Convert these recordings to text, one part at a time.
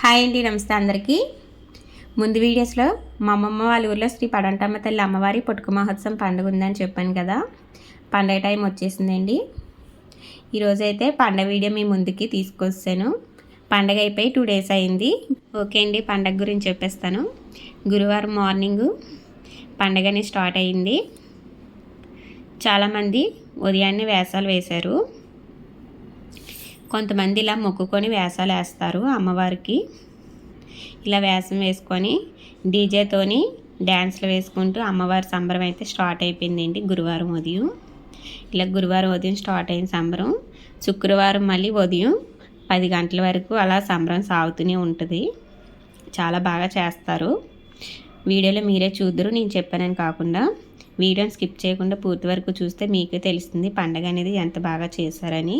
Hi అండి నమస్తే అందరికీ. ముందు వీడియోస్లో మా అమ్మమ్మ వాళ్ళ ఊర్లో శ్రీ పడంటమ్మ తల్లి అమ్మవారి పుట్టుక మహోత్సవం పండుగ ఉందని చెప్పాను కదా. పండగ టైం వచ్చేసిందండి. ఈరోజైతే పండగ వీడియో మీ ముందుకి తీసుకొస్తాను. పండగ అయిపోయి టూ డేస్ అయింది. ఓకే అండి పండగ గురించి చెప్పేస్తాను. గురువారం మార్నింగ్ పండగని స్టార్ట్ అయింది. చాలామంది ఉదయాన్నే వేసాలు వేశారు. కొంతమంది ఇలా మొక్కుకొని వేసాలు వేస్తారు అమ్మవారికి. ఇలా వేసం వేసుకొని డీజేతోని డ్యాన్స్లు వేసుకుంటూ అమ్మవారి సంబరం అయితే స్టార్ట్ అయిపోయిందండి గురువారం ఉదయం. ఇలా గురువారం ఉదయం స్టార్ట్ అయిన సంబరం. శుక్రవారం మళ్ళీ ఉదయం పది గంటల వరకు అలా సంబరం సాగుతూనే ఉంటుంది. చాలా బాగా చేస్తారు. వీడియోలో మీరే చూద్దరు నేను చెప్పానని కాకుండా వీడియోని స్కిప్ చేయకుండా పూర్తి వరకు చూస్తే మీకే తెలుస్తుంది పండగ అనేది ఎంత బాగా చేశారని.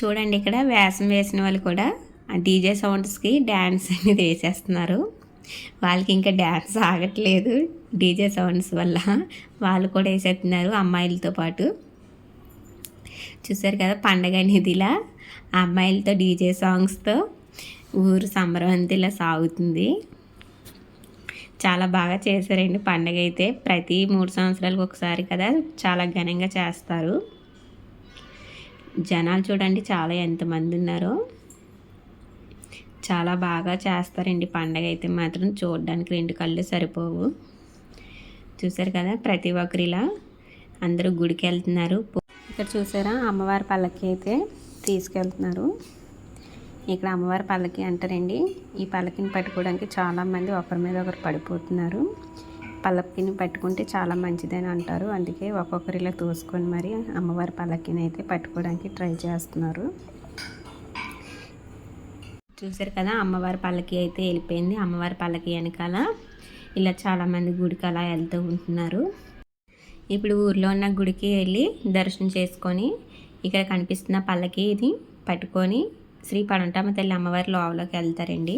చూడండి ఇక్కడ వేసం వేసిన వాళ్ళు కూడా ఆ డీజే సౌండ్స్కి డ్యాన్స్ అనేది వేసేస్తున్నారు. వాళ్ళకి ఇంకా డ్యాన్స్ ఆగట్లేదు డీజే సౌండ్స్ వల్ల. వాళ్ళు కూడా వేసేస్తున్నారు అమ్మాయిలతో పాటు. చూసారు కదా పండగ అనేది ఇలా. అమ్మాయిలతో డీజే సాంగ్స్తో ఊరు సంబరం అంతా ఇలా సాగుతుంది. చాలా బాగా చేశారండి పండగ అయితే. ప్రతి మూడు సంవత్సరాలకు ఒకసారి కదా చాలా ఘనంగా చేస్తారు. జనాలు చూడండి చాలా ఎంతమంది ఉన్నారో. చాలా బాగా చేస్తారండి పండగ అయితే మాత్రం చూడడానికి రెండు కళ్ళు సరిపోవు. చూసారు కదా ప్రతి ఒక్కరు ఇలా అందరూ గుడికి వెళ్తున్నారు. ఇక్కడ చూసారా అమ్మవారి పల్లకి అయితే తీసుకెళ్తున్నారు. ఇక్కడ అమ్మవారి పల్లకి అంటారండి. ఈ పల్లకిని పట్టుకోవడానికి చాలామంది ఒకరి మీద ఒకరు పడిపోతున్నారు. పల్లకిని పట్టుకుంటే చాలా మంచిదని అంటారు. అందుకే ఒక్కొక్కరిలా తోసుకొని మరి అమ్మవారి పల్లకిని అయితే పట్టుకోవడానికి ట్రై చేస్తున్నారు. చూసారు కదా అమ్మవారి పల్లకి అయితే వెళ్ళిపోయింది. అమ్మవారి పల్లకి వెనకాల ఇలా చాలామంది గుడికి అలా వెళ్తూ ఉంటున్నారు. ఇప్పుడు ఊర్లో ఉన్న గుడికి వెళ్ళి దర్శనం చేసుకొని ఇక్కడ కనిపిస్తున్న పల్లకి ఇది పట్టుకొని శ్రీ పడంటమ్మ తల్లి అమ్మవారి లోవలోకి వెళ్తారండి.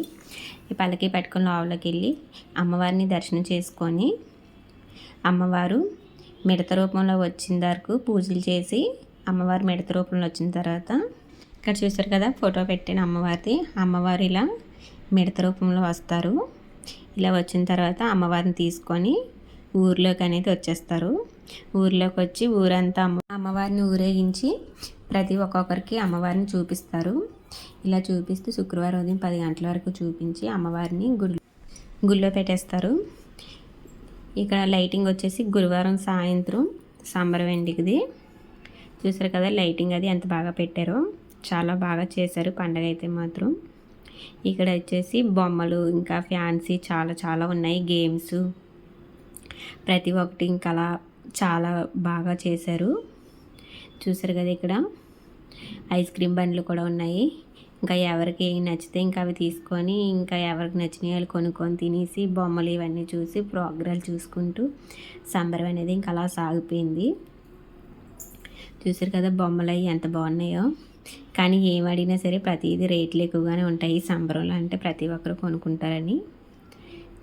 ఈ పల్లకి పట్టుకొని లోవలోకి వెళ్ళి అమ్మవారిని దర్శనం చేసుకొని అమ్మవారు మిడత రూపంలో వచ్చిన వరకు పూజలు చేసి అమ్మవారు మిడత రూపంలో వచ్చిన తర్వాత ఇక్కడ చూసారు కదా ఫోటో పెట్టిన అమ్మవారిది. అమ్మవారు ఇలా మిడత రూపంలో వస్తారు. ఇలా వచ్చిన తర్వాత అమ్మవారిని తీసుకొని ఊర్లోకి అనేది వచ్చేస్తారు. ఊర్లోకి వచ్చి ఊరంతా అమ్మ అమ్మవారిని ఊరేగించి ప్రతి ఒక్కొక్కరికి అమ్మవారిని చూపిస్తారు. ఇలా చూపిస్తూ శుక్రవారం ఉదయం పది గంటల వరకు చూపించి అమ్మవారిని గుడి గుళ్ళో పెట్టేస్తారు. ఇక్కడ లైటింగ్ వచ్చేసి గురువారం సాయంత్రం సంబరం వెండికిది. చూసారు కదా లైటింగ్ అది ఎంత బాగా పెట్టారో. చాలా బాగా చేశారు పండగ అయితే మాత్రం. ఇక్కడ వచ్చేసి బొమ్మలు ఇంకా ఫ్యాన్సీ చాలా చాలా ఉన్నాయి. గేమ్స్ ప్రతి ఒక్కటి ఇంకా అలా చాలా బాగా చేశారు. చూసారు కదా ఇక్కడ. ఐస్ క్రీమ్ బండ్లు కూడా ఉన్నాయి. ఇంకా ఎవరికి నచ్చితే ఇంకా అవి తీసుకొని ఇంకా ఎవరికి నచ్చినవి వాళ్ళు కొనుక్కొని తినేసి బొమ్మలు ఇవన్నీ చూసి ప్రోగ్రాలు చూసుకుంటూ సంబరం అనేది ఇంకా అలా సాగిపోయింది. చూసారు కదా బొమ్మలు అవి ఎంత బాగున్నాయో. కానీ ఏం అడిగినా సరే ప్రతిదీ రేట్లు ఎక్కువగానే ఉంటాయి. సంబరంలో అంటే ప్రతి ఒక్కరు కొనుక్కుంటారని.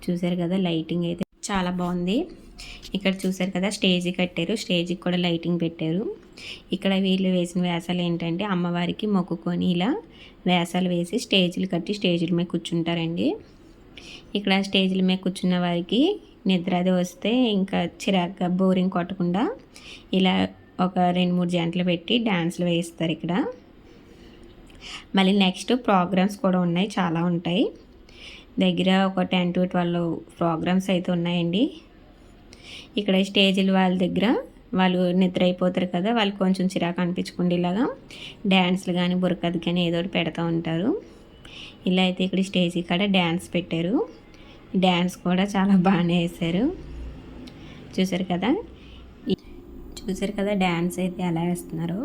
చూసారు కదా లైటింగ్ అయితే చాలా బాగుంది. ఇక్కడ చూసారు కదా స్టేజీ కట్టారు. స్టేజ్కి కూడా లైటింగ్ పెట్టారు. ఇక్కడ వీళ్ళు వేసిన వేసాలు ఏంటంటే అమ్మవారికి మొక్కుకొని ఇలా వేసాలు వేసి స్టేజ్లు కట్టి స్టేజీల మీద కూర్చుంటారండి. ఇక్కడ స్టేజ్ల మీద కూర్చున్న వారికి నిద్ర అది వస్తే ఇంకా చిరాగ్గా బోరింగ్ కొట్టకుండా ఇలా ఒక రెండు మూడు జంటలు పెట్టి డ్యాన్స్లు వేస్తారు ఇక్కడ. మళ్ళీ నెక్స్ట్ ప్రోగ్రామ్స్ కూడా ఉన్నాయి చాలా ఉంటాయి. దగ్గర ఒక టెన్ టు ట్వెల్వ్ ప్రోగ్రామ్స్ అయితే ఉన్నాయండి. ఇక్కడ స్టేజీలు వాళ్ళ దగ్గర. వాళ్ళు నిద్ర అయిపోతారు కదా వాళ్ళు కొంచెం చిరాకు అనిపించుకుండేలాగా డ్యాన్స్లు కానీ బురకది కానీ ఏదో ఒకటి పెడతా ఉంటారు. ఇలా అయితే ఇక్కడ స్టేజ్ ఇక్కడ డ్యాన్స్ పెట్టారు. డ్యాన్స్ కూడా చాలా బాగానే వేశారు. చూసారు కదా? చూసారు కదా డ్యాన్స్ అయితే ఎలా వేస్తున్నారు?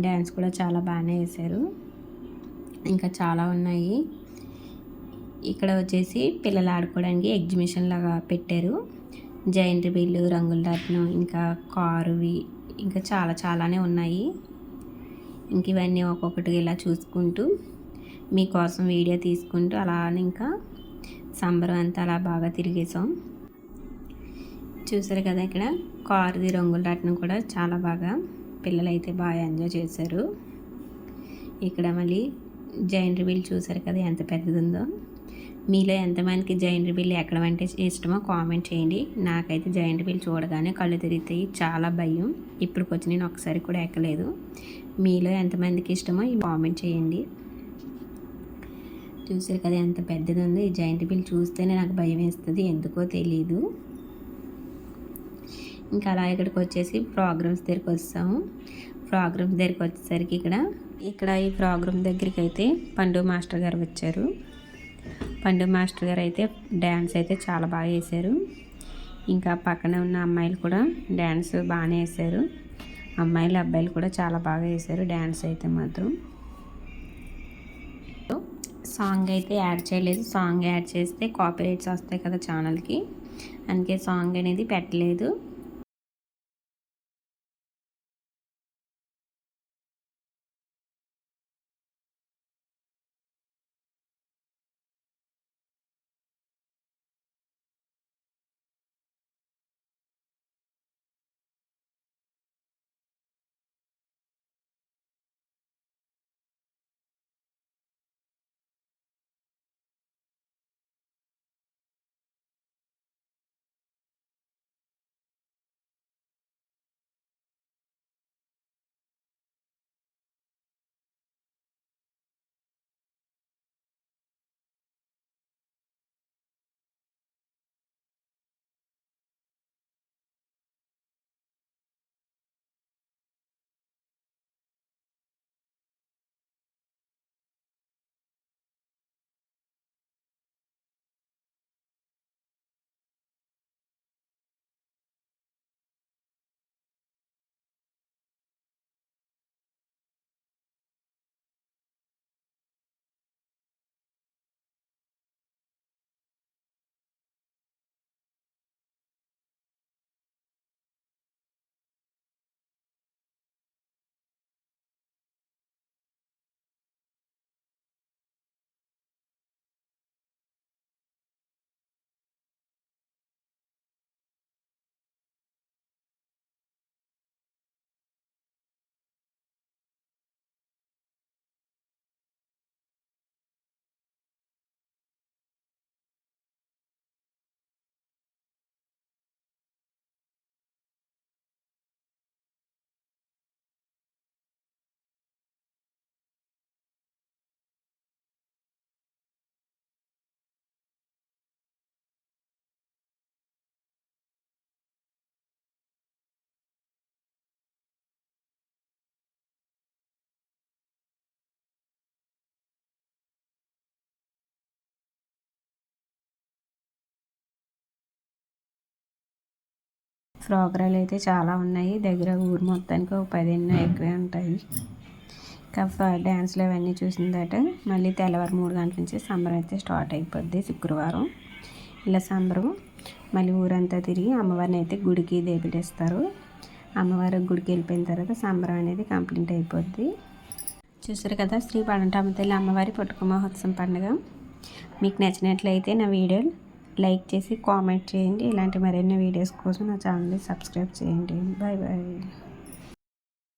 డ్యాన్స్ కూడా చాలా బాగానే వేశారు. ఇంకా చాలా ఉన్నాయి. ఇక్కడ వచ్చేసి పిల్లలు ఆడుకోవడానికి ఎగ్జిబిషన్ లాగా పెట్టారు. జైంట్ బిల్లు రంగుల రత్నం ఇంకా కారువి ఇంకా చాలా చాలానే ఉన్నాయి. ఇంక ఇవన్నీ ఒక్కొక్కటి ఇలా చూసుకుంటూ మీకోసం వీడియో తీసుకుంటూ అలా ఇంకా సంబరం అంతా అలా బాగా తిరిగేసాం చూసారు కదా ఇక్కడ? కారుది రంగుల రత్నం కూడా చాలా బాగా పిల్లలైతే బాగా ఎంజాయ్ చేశారు. ఇక్కడ మళ్ళీ జైంట్ వీల్ చూసారు కదా ఎంత పెద్దది ఉందో మీలో ఎంతమందికి జైంట్ వీల్ ఎక్కడం అంటే ఇష్టమో కామెంట్ చేయండి. నాకైతే జైంట్ వీల్ చూడగానే కళ్ళు తిరుగుతాయి చాలా భయం. ఇప్పటికొచ్చి నేను ఒకసారి కూడా ఎక్కలేదు. మీలో ఎంతమందికి ఇష్టమో ఈ కామెంట్ చేయండి. చూసారు కదా ఎంత పెద్దది ఉందో ఈ జాయింట్ బిల్ చూస్తేనే నాకు భయం వేస్తుంది ఎందుకో తెలీదు. ఇంకా అలా ఇక్కడికి వచ్చేసి ప్రోగ్రామ్స్ దగ్గరికి వస్తాము. ప్రోగ్రామ్స్ దగ్గరికి వచ్చేసరికి ఇక్కడ ఇక్కడ ఈ ప్రోగ్రామ్ దగ్గరికి అయితే పండు మాస్టర్ గారు వచ్చారు. పండు మాస్టర్ గారు అయితే డ్యాన్స్ అయితే చాలా బాగా వేశారు. ఇంకా పక్కనే ఉన్న అమ్మాయిలు కూడా డ్యాన్స్ బాగానే వేశారు. అమ్మాయిలు అబ్బాయిలు కూడా చాలా బాగా వేశారు డ్యాన్స్ అయితే మాత్రం. సాంగ్ అయితే యాడ్ చేయలేదు. సాంగ్ యాడ్ చేస్తే కాపీరైట్స్ వస్తాయి కదా ఛానల్కి. అందుకే సాంగ్ అనేది పెట్టలేదు. ప్రోగ్రాలు అయితే చాలా ఉన్నాయి. దగ్గర ఊరు మొత్తానికి ఒక పదిహేను ఎక్కువే ఉంటాయి. ఇంకా డ్యాన్స్లు అవన్నీ చూసిన దాట మళ్ళీ తెల్లవారు మూడు గంటల నుంచి సంబరం అయితే స్టార్ట్ అయిపోద్ది శుక్రవారం. ఇలా సంబరం. మళ్ళీ ఊరంతా తిరిగి అమ్మవారిని అయితే గుడికి దేపిడేస్తారు అమ్మవారి గుడికి వెళ్ళిపోయిన తర్వాత సంబరం అనేది కంప్లీట్ అయిపోద్ది. చూసారు కదా శ్రీ పడంటామ తల్లి అమ్మవారి పుట్టుక మహోత్సవం పండుగ. మీకు నచ్చినట్లయితే నా వీడియోలు లైక్ చేసి కామెంట్ చేయండి. ఇలాంటి మరిన్ని వీడియోస్ కోసం నా ఛానల్ని సబ్స్క్రైబ్ చేయండి. Bye bye